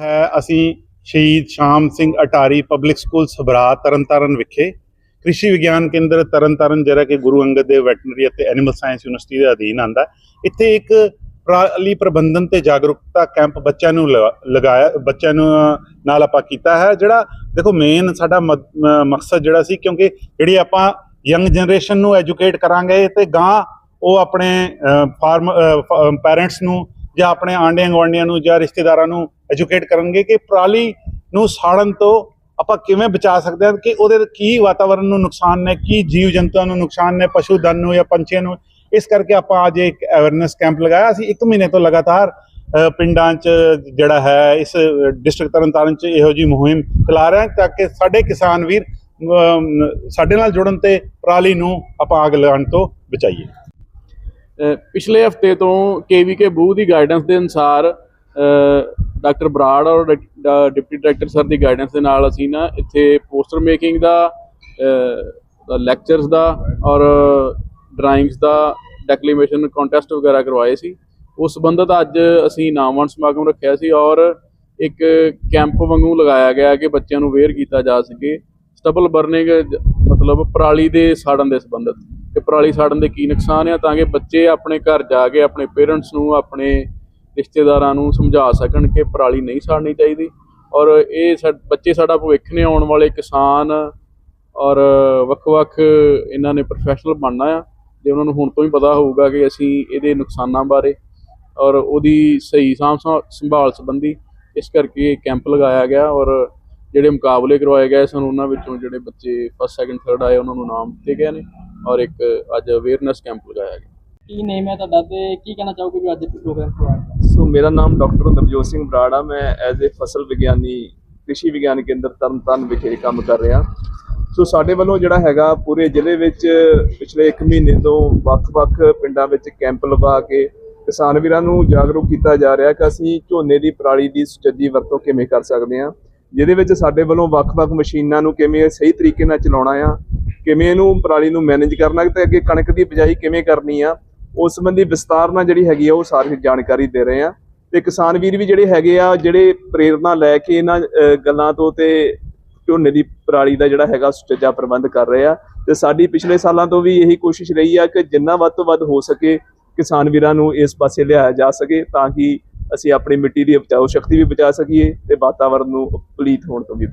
ਹੈ, ਅਸੀਂ ਸ਼ਹੀਦ ਸ਼ਾਮ ਸਿੰਘ ਅਟਾਰੀ ਪਬਲਿਕ ਸਕੂਲ ਸਬਰਾ ਤਰਨਤਾਰਨ ਵਿਖੇ ਕ੍ਰਿਸ਼ੀ ਵਿਗਿਆਨ ਕੇਂਦਰ ਤਰਨਤਾਰਨ, ਜਿਹੜਾ ਕਿ ਗੁਰੂ ਅੰਗਦ ਦੇਵ ਵੈਟਰਨਰੀ ਅਤੇ ਐਨੀਮਲ ਸਾਇੰਸ ਯੂਨੀਵਰਸਿਟੀ ਦੇ ਅਧੀਨ ਆਂਦਾ ਇੱਥੇ ਇੱਕ ਪ੍ਰਾਲੀ ਪ੍ਰਬੰਧਨ ਤੇ ਜਾਗਰੂਕਤਾ ਕੈਂਪ ਬੱਚਿਆਂ ਨੂੰ ਲਗਾ- ਲਗਾਇਆ, ਬੱਚਿਆਂ ਨੂੰ ਨਾਲ ਆਪਾਂ ਕੀਤਾ ਹੈ, ਜਿਹੜਾ ਦੇਖੋ ਮੇਨ ਸਾਡਾ ਮ- ਮਕਸਦ ਜਿਹੜਾ ਸੀ, ਕਿਉਂਕਿ ਜਿਹੜੀ ਆਪਾਂ ਯੰਗ ਜਨਰੇਸ਼ਨ ਨੂੰ ਐਜੂਕੇਟ ਕਰਾਂਗੇ ਤੇ ਗਾਂ ਉਹ ਆਪਣੇ ਫਾਰਮ ਪੈਰੈਂਟਸ ਨੂੰ ਜਾਂ ਆਪਣੇ ਆਂਢੀਆਂ ਗੁਆਂਢੀਆਂ ਨੂੰ ਜਾਂ ਰਿਸ਼ਤੇਦਾਰਾਂ ਨੂੰ ਐਜੂਕੇਟ ਕਰਨਗੇ ਕਿ ਪਰਾਲੀ ਨੂੰ ਸਾੜਨ ਤੋਂ ਆਪਾਂ ਕਿਵੇਂ ਬਚਾ ਸਕਦੇ ਹਾਂ ਕਿ ਉਹਦੇ ਕੀ ਵਾਤਾਵਰਣ ਨੂੰ ਨੁਕਸਾਨ ਨੇ, ਕੀ ਜੀਵ ਜੰਤੂਆਂ ਨੂੰ ਨੁਕਸਾਨ ਨੇ, ਪਸ਼ੂ ਧਨ ਨੂੰ ਜਾਂ ਪੰਛੀਆਂ ਨੂੰ। ਇਸ ਕਰਕੇ ਆਪਾਂ ਅੱਜ ਇੱਕ ਅਵੇਅਰਨੈਸ ਕੈਂਪ ਲਗਾਇਆ। ਅਸੀਂ 1 ਮਹੀਨੇ ਤੋਂ ਲਗਾਤਾਰ ਪਿੰਡਾਂ 'ਚ ਜਿਹੜਾ ਹੈ, ਇਸ ਡਿਸਟ੍ਰਿਕਟ ਤਰਨਤਾਰਨ 'ਚ ਇਹੋ ਜੀ ਮੁਹਿੰਮ ਚਲਾ ਰਹੇ ਹਾਂ ਤਾਂ ਕਿ ਸਾਡੇ ਕਿਸਾਨ ਵੀਰ ਸਾਡੇ ਨਾਲ ਜੁੜਨ ਤੇ ਪਰਾਲੀ ਨੂੰ ਆਪਾਂ ਅੱਗ ਲਗਾਉਣ ਤੋਂ ਬਚਾਈਏ। ਪਿਛਲੇ ਹਫ਼ਤੇ ਤੋਂ ਕੇਵੀਕੇ ਬੂ ਦੀ ਗਾਈਡੈਂਸ ਦੇ ਅਨੁਸਾਰ ਡਾਕਟਰ ਬਰਾੜ ਔਰ ਡਿਪ- ਡਾ- ਡਿਪਟੀ ਡਾਇਰੈਕਟਰ ਸਰ ਦੀ ਗਾਈਡੈਂਸ ਦੇ ਨਾਲ ਅਸੀਂ ਨਾ ਇੱਥੇ ਪੋਸਟਰ ਮੇਕਿੰਗ ਦਾ ਲੈਕਚਰਸ ਦਾ ਔਰ ਡਰਾਇੰਗਸ ਦਾ ਡੈਕਲੇਮੇਸ਼ਨ ਕੰਟੈਸਟ ਵਗੈਰਾ ਕਰਵਾਏ ਸੀ। ਉਸ ਸੰਬੰਧਤ ਅੱਜ ਅਸੀਂ ਨਾਮਵੰਨ ਸਮਾਗਮ ਰੱਖਿਆ ਸੀ ਔਰ ਇੱਕ ਕੈਂਪ ਵਾਂਗੂ ਲਗਾਇਆ ਗਿਆ ਕਿ ਬੱਚਿਆਂ ਨੂੰ ਅਵੇਅਰ ਕੀਤਾ ਜਾ ਸਕੇ। ਸਟਬਲ ਬਰਨਿੰਗ ਮਤਲਬ ਪਰਾਲੀ ਦੇ ਸਾੜਨ ਦੇ ਸੰਬੰਧਤ। ਕਿ ਪਰਾਲੀ ਸਾੜਨ ਦੇ ਕੀ ਨੁਕਸਾਨ ਆ ਤਾਂ ਕਿ ਬੱਚੇ ਆਪਣੇ ਘਰ ਜਾ ਕੇ ਆਪਣੇ ਪੇਰੈਂਟਸ ਨੂੰ, ਆਪਣੇ ਰਿਸ਼ਤੇਦਾਰਾਂ ਨੂੰ ਸਮਝਾ ਸਕਣ ਕਿ ਪਰਾਲੀ ਨਹੀਂ ਸਾੜਨੀ ਚਾਹੀਦੀ। ਔਰ ਇਹ ਸਾ- ਬੱਚੇ ਸਾਡਾ ਭਵਿੱਖ ਨੇ ਆਉਣ ਵਾਲੇ ਕਿਸਾਨ ਔਰ ਵੱਖ-ਵੱਖ ਇਹਨਾਂ ਨੇ ਪ੍ਰੋਫੈਸ਼ਨਲ ਬਣਨਾ ਆ ਤੇ ਉਹਨਾਂ ਨੂੰ ਹੁਣ ਤੋਂ ਹੀ ਪਤਾ ਹੋਊਗਾ ਕਿ ਅਸੀਂ ਇਹਦੇ ਨੁਕਸਾਨਾਂ ਬਾਰੇ ਔਰ ਉਹਦੀ ਸਹੀ ਸਾਂਭ ਸੰਭਾ- ਸੰਭਾਲ ਸੰਬੰਧੀ ਇਸ ਕਰਕੇ ਕੈਂਪ ਲਗਾਇਆ ਗਿਆ ਔਰ ਜਿਹੜੇ ਮੁਕਾਬਲੇ ਕਰਵਾਏ ਗਏ ਸਨ ਉਹਨਾਂ ਵਿੱਚੋਂ ਜਿਹੜੇ ਬੱਚੇ ਫਸਟ ਸੈਕੰਡ ਥਰਡ ਆਏ ਉਹਨਾਂ ਨੂੰ ਨਾਮ ਦਿੱਤੇ ਗਏ ਨੇ ਔਰ ਇੱਕ ਅੱਜ ਅਵੇਅਰਨੈਸ ਕੈਂਪ ਲਗਾਇਆ ਗਿਆ। ਕੀ ਨੇਮ ਹੈ ਤੁਹਾਡਾ ਤੇ ਕੀ ਕਹਿਣਾ ਚਾਹੋਗੇ ਜੋ ਅੱਜ ਦੇ ਪ੍ਰੋਗਰਾਮ ਕਰਵਾਇਆ ਸੋ ਮੇਰਾ ਨਾਮ ਡਾਕਟਰ ਨਵਜੋਤ ਸਿੰਘ ਬਰਾੜ ਆ ਮੈਂ ਐਜ਼ ਅ ਫਸਲ ਵਿਗਿਆਨੀ, ਕ੍ਰਿਸ਼ੀ ਵਿਗਿਆਨ ਕੇਂਦਰ ਤਰਨਤਾਰਨ ਵਿਖੇ ਕੰਮ ਕਰ ਰਿਹਾ। ਸੋ ਸਾਡੇ ਵੱਲੋਂ ਜਿਹੜਾ ਹੈਗਾ, ਪੂਰੇ ਜ਼ਿਲ੍ਹੇ ਵਿੱਚ ਪਿਛਲੇ 1 ਮਹੀਨੇ ਤੋਂ ਵੱਖ-ਵੱਖ ਪਿੰਡਾਂ ਵਿੱਚ ਕੈਂਪ ਲਵਾ ਕੇ ਕਿਸਾਨ ਵੀਰਾਂ ਨੂੰ ਜਾਗਰੂਕ ਕੀਤਾ ਜਾ ਰਿਹਾ ਕਿ ਅਸੀਂ ਝੋਨੇ ਦੀ ਪਰਾਲੀ ਦੀ ਸੁਚੱਜੀ ਵਰਤੋਂ ਕਿਵੇਂ ਕਰ ਸਕਦੇ ਹਾਂ। ਜਿਹਦੇ ਵਿੱਚ ਸਾਡੇ ਵੱਲੋਂ ਵੱਖ-ਵੱਖ ਮਸ਼ੀਨਾਂ ਨੂੰ ਕਿਵੇਂ ਸਹੀ ਤਰੀਕੇ ਨਾਲ ਚਲਾਉਣਾ ਆ, ਕਿਵੇਂ ਇਹਨੂੰ ਪਰਾਲੀ ਨੂੰ ਮੈਨੇਜ ਕਰਨਾ, ਤੇ ਅੱਗੇ ਕਣਕ ਦੀ ਬਿਜਾਈ ਕਿਵੇਂ ਕਰਨੀ ਆ ਉਸ ਸੰਬੰਧੀ ਵਿਸਤਾਰ ਨਾਲ ਜਿਹੜੀ ਹੈਗੀ ਆ, ਉਹ ਸਾਰੀ ਜਾਣਕਾਰੀ ਦੇ ਰਹੇ ਆ। ਤੇ ਕਿਸਾਨ ਵੀਰ ਵੀ ਜਿਹੜੇ ਹੈਗੇ ਆ, ਜਿਹੜੇ ਪ੍ਰੇਰਣਾ ਲੈ ਕੇ ਇਹਨਾਂ ਗੱਲਾਂ ਤੋਂ ਤੇ ਝੋਨੇ ਦੀ ਪਰਾਲੀ ਦਾ ਜਿਹੜਾ ਹੈਗਾ ਸੁਚੱਜਾ ਪ੍ਰਬੰਧ ਕਰ ਰਹੇ ਆ। ਤੇ ਸਾਡੀ ਪਿਛਲੇ ਸਾਲਾਂ ਤੋਂ ਵੀ ਇਹੀ ਕੋਸ਼ਿਸ਼ ਰਹੀ ਆ ਕਿ ਜਿੰਨਾ ਵੱਧ ਤੋਂ ਵੱਧ ਹੋ ਸਕੇ ਕਿਸਾਨ ਵੀਰਾਂ ਨੂੰ ਇਸ ਪਾਸੇ ਲਿਆਇਆ ਜਾ ਸਕੇ, ਤਾਂ ਕਿ ਅਸੀਂ ਆਪਣੀ ਮਿੱਟੀ ਦੀ ਉਪਜਾਊ ਸ਼ਕਤੀ ਵੀ ਬਚਾ ਸਕੀਏ ਤੇ ਵਾਤਾਵਰਣ ਨੂੰ ਪਲੀਤ ਹੋਣ ਤੋਂ ਵੀ